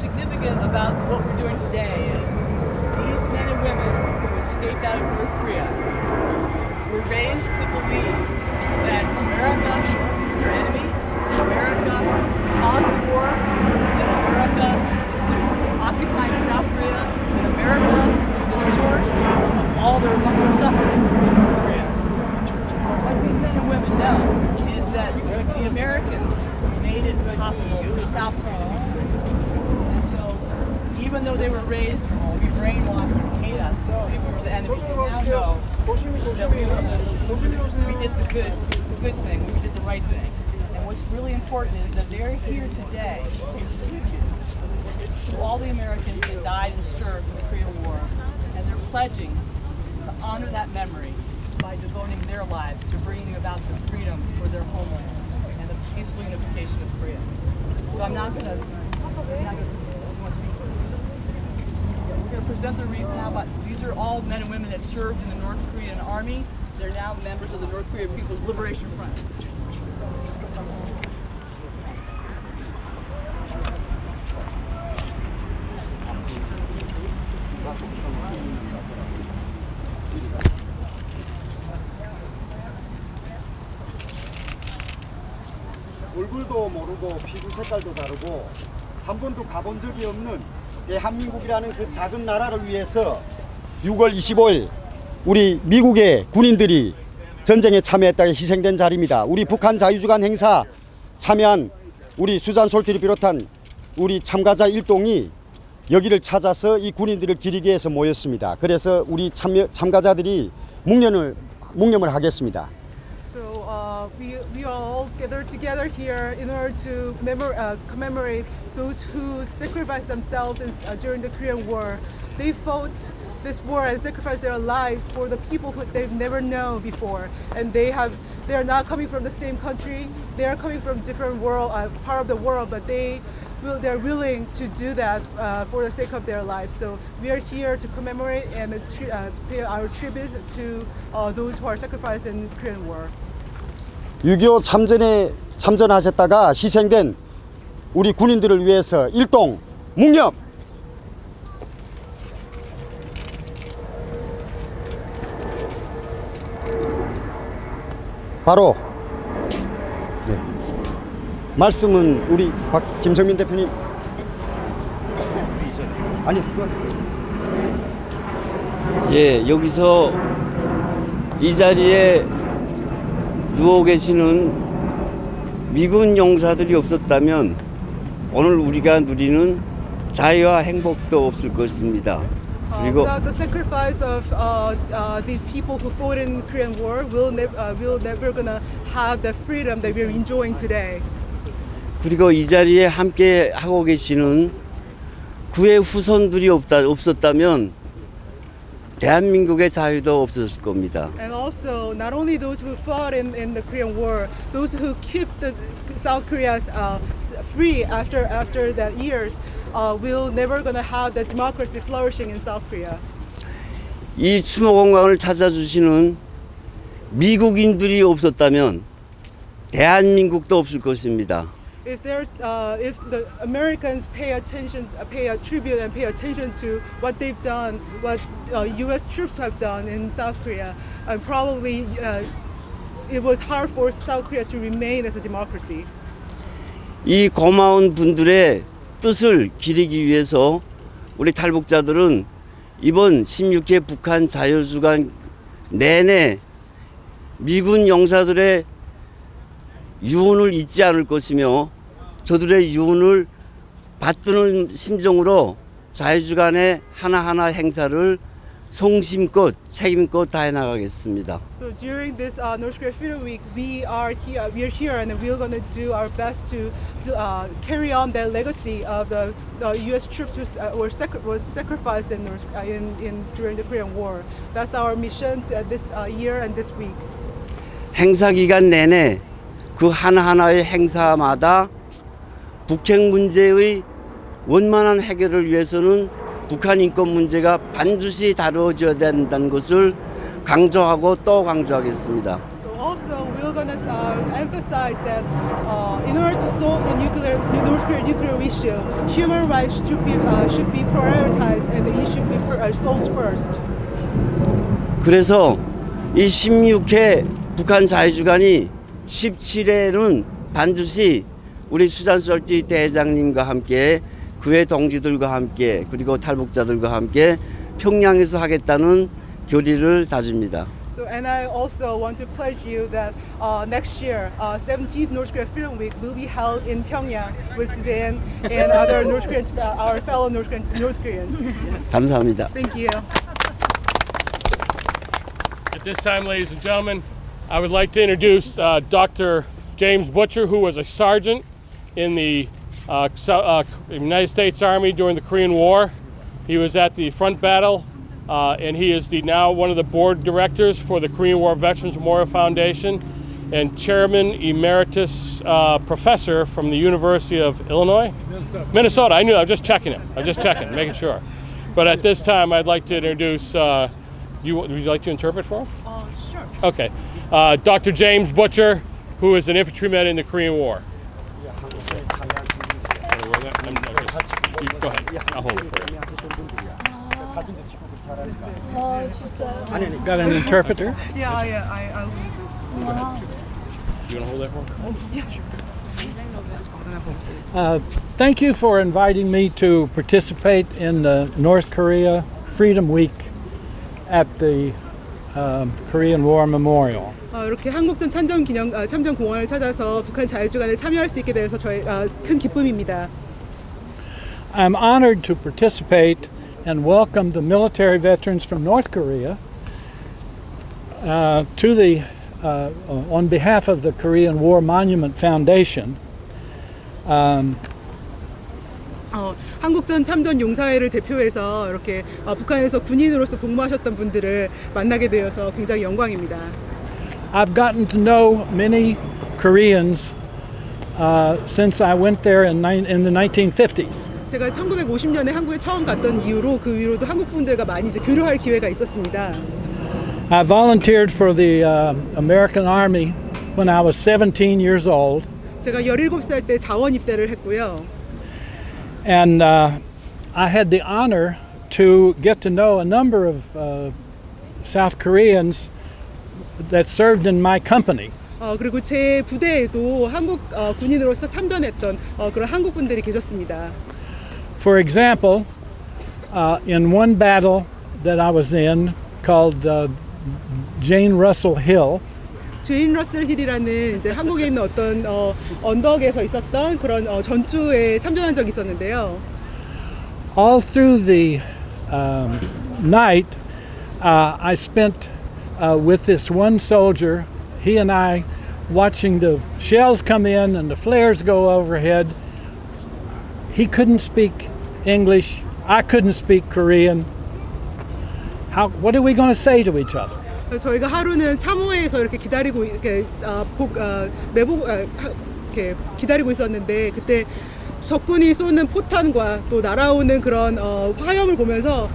significant about what we're doing today is these men and women who escaped out of North Korea were raised to believe here today to all the Americans that died and served in the Korean War, and they're pledging to honor that memory by devoting their lives to bringing about the freedom for their homeland and the peaceful unification of Korea. So I'm not going to... going to present the wreath now, but these are all men and women that served in the North Korean Army. They're now members of the North Korean People's Liberation Front. 얼굴도 모르고 피부 색깔도 다르고 한 번도 가본 적이 없는 대한민국이라는 그 작은 나라를 위해서 6월 25일 우리 미국의 군인들이 전쟁에 참여했다가 희생된 자리입니다. 우리 북한 자유주간 행사 참여한 우리 수잔 솔티를 비롯한 우리 참가자 일동이 여기를 찾아서 이 군인들을 기리게 해서 모였습니다. 그래서 우리 참여, 참가자들이 묵념을 묵념을 하겠습니다. So uh, we we all gathered together here in order to memor, uh, commemorate those who sacrificed themselves in, uh, during the Korean War. They fought this war and sacrificed their lives for the people who they've never known before, and they have they are not coming from the same country. They are coming from different world uh, part of the world, but they will, they're willing to do that uh, for the sake of their lives. So we are here to commemorate and tri- uh, pay our tribute to uh, those who are sacrificed in Korean War. 6.25 참전에 참전하셨다가 희생된 우리 군인들을 위해서 일동 묵념 바로 말씀은 우리 박 김성민 대표님. 아니 예 여기서 이 자리에 누워 계시는 미군 용사들이 없었다면 오늘 우리가 누리는 자유와 행복도 없을 것입니다. 그리고 without the sacrifice of uh, uh, these people who fought in Korean War, we'll, ne- uh, we'll never gonna have the freedom that we're enjoying today. 그리고 이 자리에 함께 하고 계시는 구의 후손들이 없다, 없었다면 대한민국의 자유도 없었을 겁니다. And also not only those who fought in, in the Korean War, those who keep the South Korea uh, free after after that years, uh, will never gonna have the democracy flourishing in South Korea. 이 추모공간을 찾아주시는 미국인들이 없었다면 대한민국도 없을 것입니다. if there's uh, if the Americans pay attention, pay a tribute and pay attention to what they've done, what uh, U.S. troops have done in South Korea, and probably uh, it was hard for South Korea to remain as a democracy. 이 고마운 분들의 뜻을 기리기 위해서 우리 탈북자들은 이번 16회 북한 자율주간 내내 미군 영사들의 유언을 잊지 않을 것이며 저들의 유운을 받드는 심정으로 자유주간의 하나하나 행사를 성심껏 책임껏 다해 나가겠습니다. So during this uh, North Korea Freedom Week, we are here. We are here, and we are going to do our best to, to uh, carry on the legacy of the, the U.S. troops who uh, were sac- was sacrificed in, North, uh, in in during the Korean War. That's our mission to, uh, this uh, year and this week. 행사 기간 내내 그 하나하나의 행사마다 북핵 문제의 원만한 해결을 위해서는 북한 인권 문제가 반드시 다루어져야 된다는 것을 강조하고 또 강조하겠습니다. So also we're going to uh, emphasize that uh, in order to solve the nuclear North Korean nuclear issue, human rights should be uh, should be prioritized and the issue be uh, solved first. 그래서 이 16회 북한 자유주간이 17회는 반드시 우리 수산설치 대장님과 함께 그의 동지들과 함께 그리고 탈북자들과 함께 평양에서 하겠다는 결의를 다집니다. So, and I also want to pledge you that uh, next year, uh, 17th North Korea Film Week will be held in Pyongyang with Suzanne and other North Korean, uh, our fellow North, Korean, North Koreans. Yes. 감사합니다. Thank you. At this time, ladies and gentlemen, I would like to introduce uh, Dr. James Butcher, who was a sergeant in the uh, uh, United States Army during the Korean War. He was at the front battle, uh, and he is the, now one of the board directors for the Korean War Veterans Memorial Foundation and chairman emeritus uh, professor from the University of Illinois. Minnesota. Minnesota. I knew, I was just checking him. I was just checking, making sure. But at this time, I'd like to introduce, uh, you, would you like to interpret for him? Uh, sure. Okay. Uh, Dr. James Butcher, who is an infantryman in the Korean War. go ahead. I'll hold it for you. 아 oh, 진짜요? Got an interpreter? Yeah, I, uh, I, I'll, 와. You want to hold that for me? yeah, sure. Uh, thank you for inviting me to participate in the North Korea Freedom Week at the um, Korean War Memorial. 어, 이렇게 한국전 참전 기념 참전 공원을 찾아서 북한 자유주간에 참여할 수 있게 되어서 저의 큰 기쁨입니다. I'm honored to participate and welcome the military veterans from North Korea uh, to the, uh, on behalf of the Korean War Monument Foundation. Um, 어, 한국전 참전 용사회를 대표해서 이렇게 어, 북한에서 군인으로서 복무하셨던 분들을 만나게 되어서 굉장히 영광입니다. I've gotten to know many Koreans uh, since I went there in, in the 1950s. 제가 1950년에 한국에 처음 갔던 이후로 그 이후로도 한국 분들과 많이 이제 교류할 기회가 있었습니다. I volunteered for the uh, American Army when I was 17 years old, 제가 17살 때 자원 입대를 했고요. and uh, I had the honor to get to know a number of uh, South Koreans that served in my company. 어, 그리고 제 부대에도 한국 어, 군인으로서 참전했던 어, 그런 한국 분들이 계셨습니다. For example, uh, in one battle that I was in called uh, Jane Russell Hill, Jane Russell Hill이라는 이제 한국에 있는 어떤 어, 언덕에서 있었던 그런 어, 전투에 참전한 적이 있었는데요. All through the um, night, uh, I spent uh, with this one soldier. He and I watching the shells come in and the flares go overhead. He couldn't speak English. I couldn't speak Korean. How, what are we going to say to each other? 저희가 하루는 참호에서 이렇게 기다리고 이렇게 아, 보, 아, 매복 아, 이렇게 기다리고 있었는데 그때 적군이 쏘는 포탄과 또 날아오는 그런 어, 화염을 보면서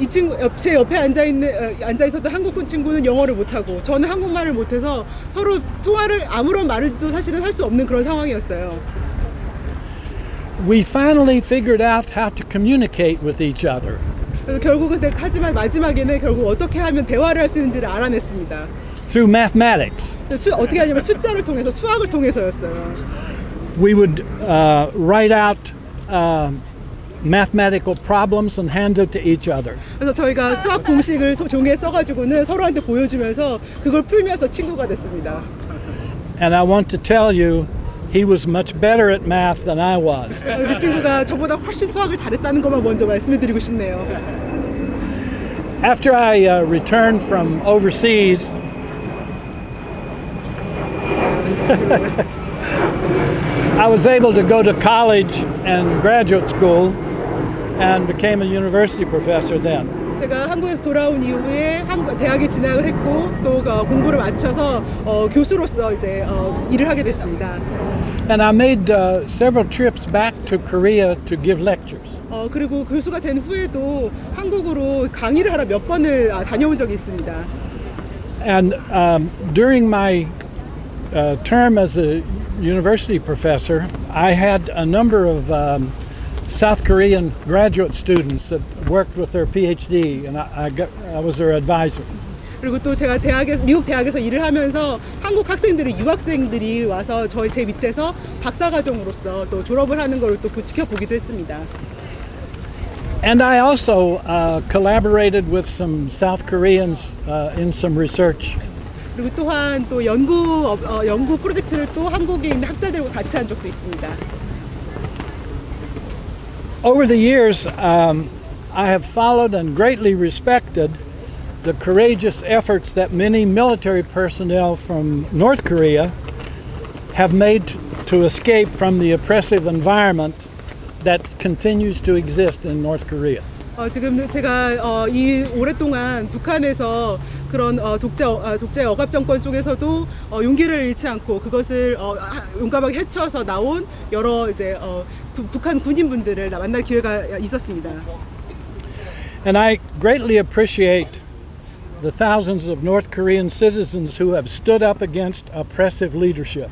이 친구 옆, 제 옆에 앉아 있는 어, 앉아 있었던 한국군 친구는 영어를 못하고 저는 한국말을 못해서 서로 통화를 아무런 말도 사실은 할 수 없는 그런 상황이었어요. we finally figured out how to communicate with each other. 결국은 하지만 마지막에는 결국 어떻게 하면 대화를 할 있는지를 알아냈습니다. Through mathematics. 수, 어떻게 하냐면 숫자를 통해서 수학을 통해서였어요. We would uh, write out uh, mathematical problems and hand it to each other. 그래서 저희가 수학 공식을 종이에 써가지고는 서로한테 보여주면서 그걸 풀면서 친구가 됐습니다. And I want to tell you. He was much better at math than I was. After I uh, returned from overseas, I was able to go to college and graduate school and became a university professor then. 제가 한국에서 돌아온 이후에 한국 대학에 진학을 했고 또 어, 공부를 마쳐서 어, 교수로서 이제 어, 일을 하게 됐습니다. And I made uh, several trips back to Korea to give lectures. 어, 그리고 교수가 된 후에도 한국으로 강의를 하러 몇 번을 아, 다녀온 적이 있습니다. And um, during my uh, term as a university professor, I had a number of um, South Korean graduate students that worked with their PhD, and I, I, got, I was their advisor. 그리고 또 제가 대학에 미국 대학에서 일을 하면서 한국 학생들이 유학생들이 와서 저희 제 밑에서 박사 과정으로서 또 졸업을 하는 걸또 지켜보기도 했습니다. And I also uh, collaborated with some South Koreans uh, in some research. 그리고 또한 또 연구 어, 연구 프로젝트를 또 한국에 있는 학자들과 같이 한 적도 있습니다. Over the years, um, I have followed and greatly respected. the courageous efforts that many military personnel from North Korea have made to escape from the oppressive environment that continues to exist in North Korea. 어, 지금 제가 어, 이 오랫동안 북한에서 그런 어, 독재, 어, 독재 억압 정권 속에서도 어, 용기를 잃지 않고 그것을 어, 용감하게 헤쳐서 나온 여러 이제 어, 부, 북한 군인분들을 만날 기회가 있었습니다. And I greatly appreciate the thousands of North Korean citizens who have stood up against oppressive leadership.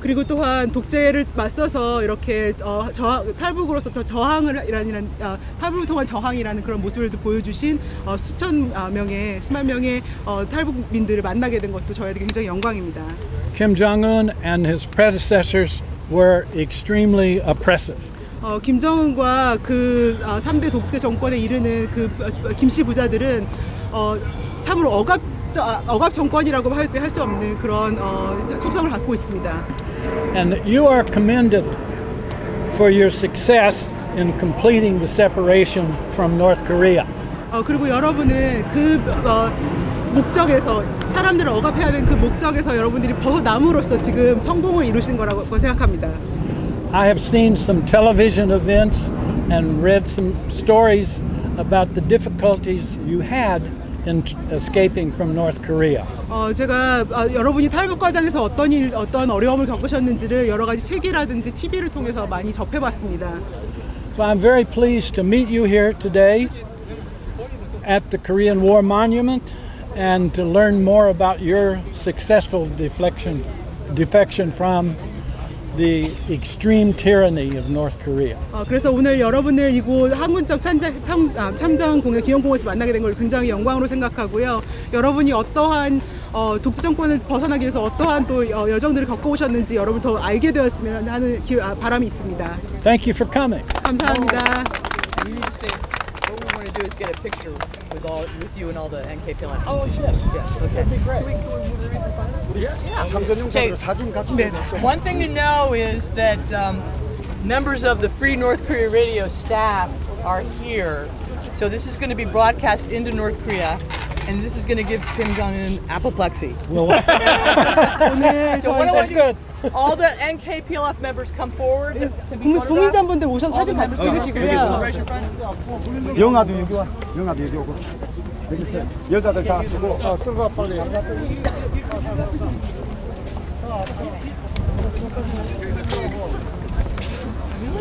그리고 또한 독재를 맞서서 이렇게 어, 저항, 탈북으로서 더 저항을 이라는 어, 탈북을 통한 저항이라는 그런 모습을 보여주신 어, 수천 어, 명의 수만 명의 어, 탈북민들을 만나게 된 것도 저희에게 굉장히 영광입니다. Kim Jong Un and his predecessors were extremely oppressive. 어, 김정은과 그 어, 아, 3대 독재 정권에 이르는 그 어, 어 김씨 부자들은 어, 참으로 억압, 아, 억압 정권이라고 할 수 없는 그런 어, 속성을 갖고 있습니다. And you are commended for your success in completing the separation from North Korea. 어, 그리고 여러분은 그 어, 목적에서 사람들을 억압해야 하는 그 목적에서 여러분들이 벗어남으로써 지금 성공을 이루신 거라고 생각합니다. I have seen some television events and read some stories about the difficulties you had in escaping from North Korea. 어, 제가 아, 여러분이 탈북 과정에서 어떤 일, 어떤 어려움을 겪으셨는지를 여러 가지 책이라든지 TV를 통해서 많이 접해봤습니다. So I'm very pleased to meet you here today at the Korean War Monument and to learn more about your successful deflection, defection from the extreme tyranny of North Korea. 어, 그래서 오늘 여러분을 이곳 학문적 참자, 참, 아, 참전 공연 기념공원에서 만나게 된걸 굉장히 영광으로 생각하고요. 여러분이 어떠한 어, 독재 정권을 벗어나기 위해서 어떠한 또 어, 여정들을 겪어오셨는지 여러분 더 알게 되었으면 하는 기, 아, 바람이 있습니다. Thank you for coming. 감사합니다. Oh, with all with you and all the NKP line? Oh yes, yes. Okay. be great. Can we, can we yeah. Okay. One thing to know is that um, members of the Free North Korea Radio staff are here. So this is going to be broadcast into North Korea and this is going to give Kim Jong Un apoplexy. so what do I do? all the NKPLF members come forward 국민 국민전분들 오셔서 사진 같이 찍으시고요. 영아도 여기 와. 영아도 여기 오고. 여자들다 쓰고. 어, 들어가 빨리.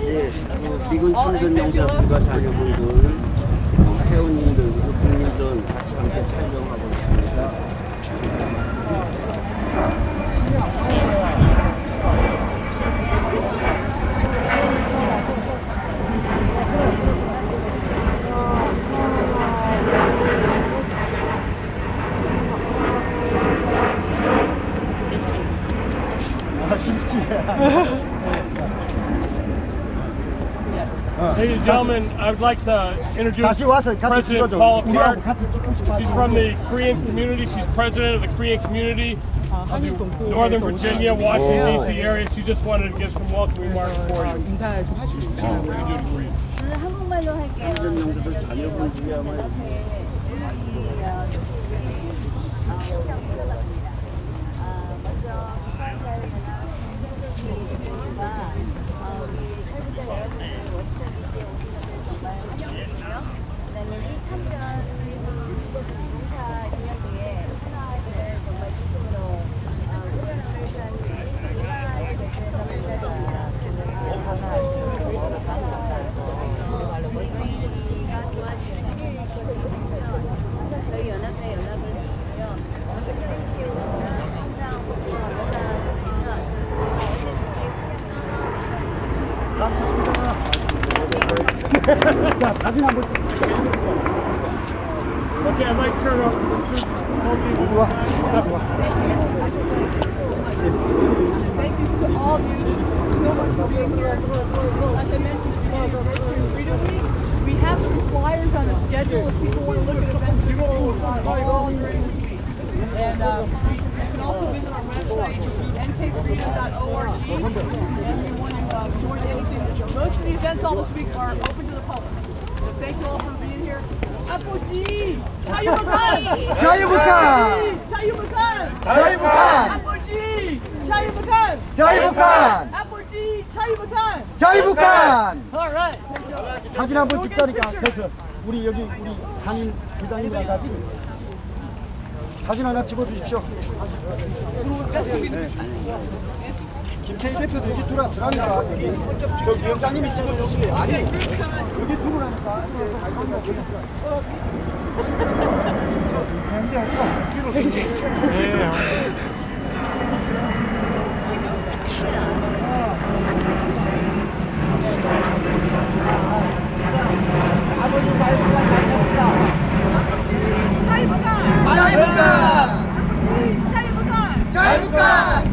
예, 그 미군 참전 용사분과 자녀분들, 어, 회원님들, 그리고 국민전 같이 함께 촬영하고 있습니다. Ladies and gentlemen, I would like to introduce President Paul Park. She's from the Korean community. She's president of the Korean community of Northern Virginia, Washington, D.C. area. She just wanted to give some welcome remarks for you. Okay, Thank you to all of you so much for being here. As I mentioned we have some flyers on the schedule if people want to look at events And you can also visit our website, nkfreedom.org. That's all the speak are open to the public. So thank you all for being here. 아버지, 자유부칸! 자유부칸! 자유부칸! 자유부칸! 아버지, 자유부칸! 자유부칸! 아버지, 자유부칸! 자유부칸! Alright. 사진 한 번 찍자니까 셋은 우리 여기 우리 한인 부장님과 같이 사진 하나 찍어 주십시오. That's gonna be the picture. 김태희 대표도 여기 들어왔으라니까 기저 위원장님이 찍어주시게 아니 여기 들어오라니까 잘 볼까 잘 볼까 잘 볼까